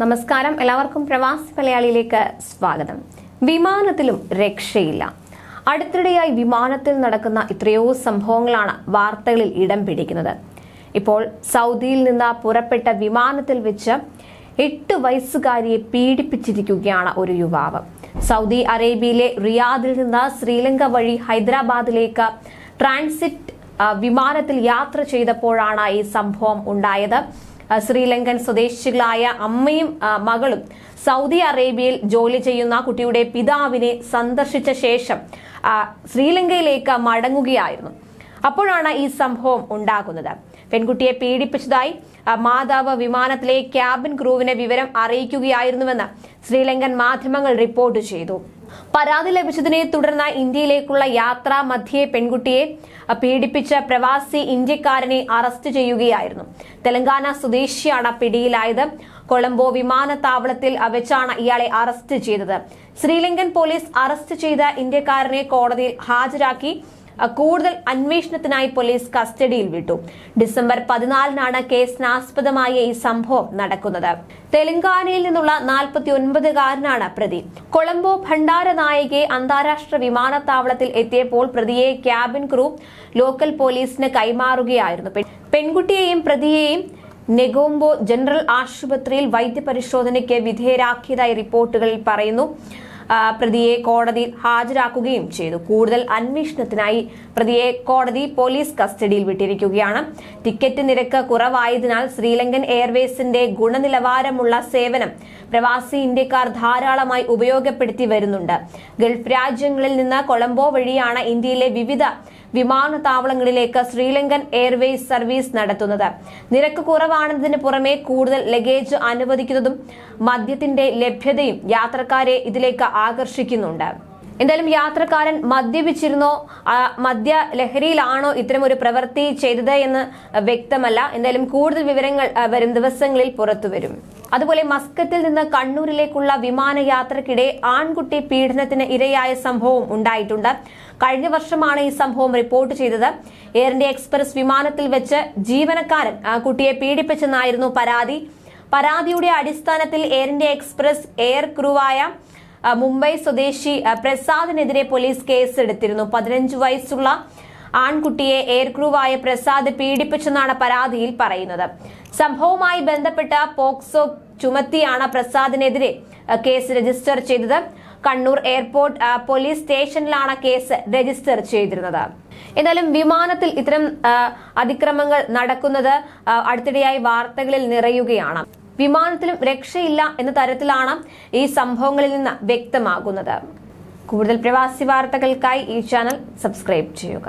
നമസ്കാരം. എല്ലാവർക്കും പ്രവാസി മലയാളിയിലേക്ക് സ്വാഗതം. വിമാനത്തിലും രക്ഷയില്ല. അടുത്തിടെയായി വിമാനത്തിൽ നടക്കുന്ന എത്രയോ സംഭവങ്ങളാണ് വാർത്തകളിൽ ഇടം പിടിക്കുന്നത്. ഇപ്പോൾ സൗദിയിൽ നിന്ന് പുറപ്പെട്ട വിമാനത്തിൽ വെച്ച് എട്ട് വയസ്സുകാരിയെ പീഡിപ്പിച്ചിരിക്കുകയാണ് ഒരു യുവാവ്. സൗദി അറേബ്യയിലെ റിയാദിൽ നിന്ന് ശ്രീലങ്ക വഴി ഹൈദരാബാദിലേക്ക് ട്രാൻസിറ്റ് വിമാനത്തിൽ യാത്ര ചെയ്തപ്പോഴാണ് ഈ സംഭവം ഉണ്ടായത്. ശ്രീലങ്കൻ സ്വദേശികളായ അമ്മയും മകളും സൗദി അറേബ്യയിൽ ജോലി ചെയ്യുന്ന കുട്ടിയുടെ പിതാവിനെ സന്ദർശിച്ച ശേഷം ശ്രീലങ്കയിലേക്ക് മടങ്ങുകയായിരുന്നു. അപ്പോഴാണ് ഈ സംഭവം ഉണ്ടാകുന്നത്. പെൺകുട്ടിയെ പീഡിപ്പിച്ചതായി മാതാവ് വിമാനത്തിലെ ക്യാബിൻ ക്രൂവിനെ വിവരം അറിയിക്കുകയായിരുന്നുവെന്ന് ശ്രീലങ്കൻ മാധ്യമങ്ങൾ റിപ്പോർട്ട് ചെയ്തു. പരാതി ലഭിച്ചതിനെ തുടർന്ന് ഇന്ത്യയിലേക്കുള്ള യാത്രാ മധ്യേ പെൺകുട്ടിയെ പീഡിപ്പിച്ച പ്രവാസി ഇന്ത്യക്കാരനെ അറസ്റ്റ് ചെയ്യുകയായിരുന്നു. തെലങ്കാന സ്വദേശിയാണ് പിടിയിലായത്. കൊളംബോ വിമാനത്താവളത്തിൽ വെച്ചാണ് ഇയാളെ അറസ്റ്റ് ചെയ്തത്. ശ്രീലങ്കൻ പോലീസ് അറസ്റ്റ് ചെയ്ത ഇന്ത്യക്കാരനെ കോടതിയിൽ ഹാജരാക്കി. കൂടുതൽ അന്വേഷണത്തിനായി പോലീസ് കസ്റ്റഡിയിൽ വിട്ടു. ഡിസംബർ പതിനാലിനാണ് കേസിനാസ്പദമായ ഈ സംഭവം നടക്കുന്നത്. തെലങ്കാനയിൽ നിന്നുള്ള നാൽപ്പത്തി ഒൻപതുകാരനാണ് പ്രതി. കൊളംബോ ഭണ്ഡാര നായികെ അന്താരാഷ്ട്ര വിമാനത്താവളത്തിൽ എത്തിയപ്പോൾ പ്രതിയെ ക്യാബിൻ ക്രൂ ലോക്കൽ പോലീസിന് കൈമാറുകയായിരുന്നു. പെൺകുട്ടിയെയും പ്രതിയെയും നെഗോംബോ ജനറൽ ആശുപത്രിയിൽ വൈദ്യപരിശോധനയ്ക്ക് വിധേയരാക്കിയതായി റിപ്പോർട്ടുകളിൽ പറയുന്നു. പ്രതിയെ കോടതിയിൽ ഹാജരാക്കുകയും ചെയ്തു. കൂടുതൽ അന്വേഷണത്തിനായി പ്രതിയെ കോടതി പോലീസ് കസ്റ്റഡിയിൽ വിട്ടിരിക്കുകയാണ്. ടിക്കറ്റ് നിരക്ക് കുറവായതിനാൽ ശ്രീലങ്കൻ എയർവേസിന്റെ ഗുണനിലവാരമുള്ള സേവനം പ്രവാസി ഇന്ത്യക്കാർ ധാരാളമായി ഉപയോഗപ്പെടുത്തി വരുന്നുണ്ട്. ഗൾഫ് രാജ്യങ്ങളിൽ നിന്ന് കൊളംബോ വഴിയാണ് ഇന്ത്യയിലെ വിവിധ വിമാനത്താവളങ്ങളിലേക്ക് ശ്രീലങ്കൻ എയർവേസ് സർവീസ് നടത്തുന്നത്. നിരക്ക് കുറവാണെന്നതിന് പുറമെ കൂടുതൽ ലഗേജ് അനുവദിക്കുന്നതും മദ്യത്തിന്റെ ലഭ്യതയും യാത്രക്കാരെ ഇതിലേക്ക് ആകർഷിക്കുന്നുണ്ട്. എന്തായാലും യാത്രക്കാരൻ മദ്യപിച്ചിരുന്നോ മദ്യ ലഹരിയിലാണോ ഒരു പ്രവൃത്തി ചെയ്തത് എന്ന് വ്യക്തമല്ല. എന്തായാലും കൂടുതൽ വിവരങ്ങൾ വരും ദിവസങ്ങളിൽ പുറത്തു വരും അതുപോലെ മസ്കത്തിൽ നിന്ന് കണ്ണൂരിലേക്കുള്ള വിമാനയാത്രക്കിടെ ആൺകുട്ടി പീഡനത്തിന് ഇരയായ സംഭവം ഉണ്ടായിട്ടുണ്ട്. കഴിഞ്ഞ വർഷമാണ് ഈ സംഭവം റിപ്പോർട്ട് ചെയ്തത്. എയർ ഇന്ത്യ എക്സ്പ്രസ് വിമാനത്തിൽ വെച്ച് ജീവനക്കാരൻ കുട്ടിയെ പീഡിപ്പിച്ചെന്നായിരുന്നു പരാതി. പരാതിയുടെ അടിസ്ഥാനത്തിൽ എയർ ഇന്ത്യ എക്സ്പ്രസ് എയർ ക്രൂവായ മുംബൈ സ്വദേശി പ്രസാദിനെതിരെ പോലീസ് കേസെടുത്തിരുന്നു. പതിനഞ്ച് വയസ്സുള്ള ആൺകുട്ടിയെ എയർക്രൂവായ പ്രസാദ് പീഡിപ്പിച്ചെന്നാണ് പരാതിയിൽ പറയുന്നത്. സംഭവവുമായി ബന്ധപ്പെട്ട പോക്സോ ചുമത്തിയാണ് പ്രസാദിനെതിരെ കേസ് രജിസ്റ്റർ ചെയ്തത്. കണ്ണൂർ എയർപോർട്ട് പോലീസ് സ്റ്റേഷനിലാണ് കേസ് രജിസ്റ്റർ ചെയ്തിരുന്നത്. എന്നാലും വിമാനത്തിൽ ഇത്തരം അതിക്രമങ്ങൾ നടക്കുന്നത് അടുത്തിടെയായി വാർത്തകളിൽ നിറയുകയാണ്. വിമാനത്തിലും രക്ഷയില്ല എന്ന തരത്തിലാണ് ഈ സംഭവങ്ങളിൽ നിന്ന് വ്യക്തമാകുന്നത്. കൂടുതൽ പ്രവാസി വാർത്തകൾക്കായി ഈ ചാനൽ സബ്സ്ക്രൈബ് ചെയ്യുക.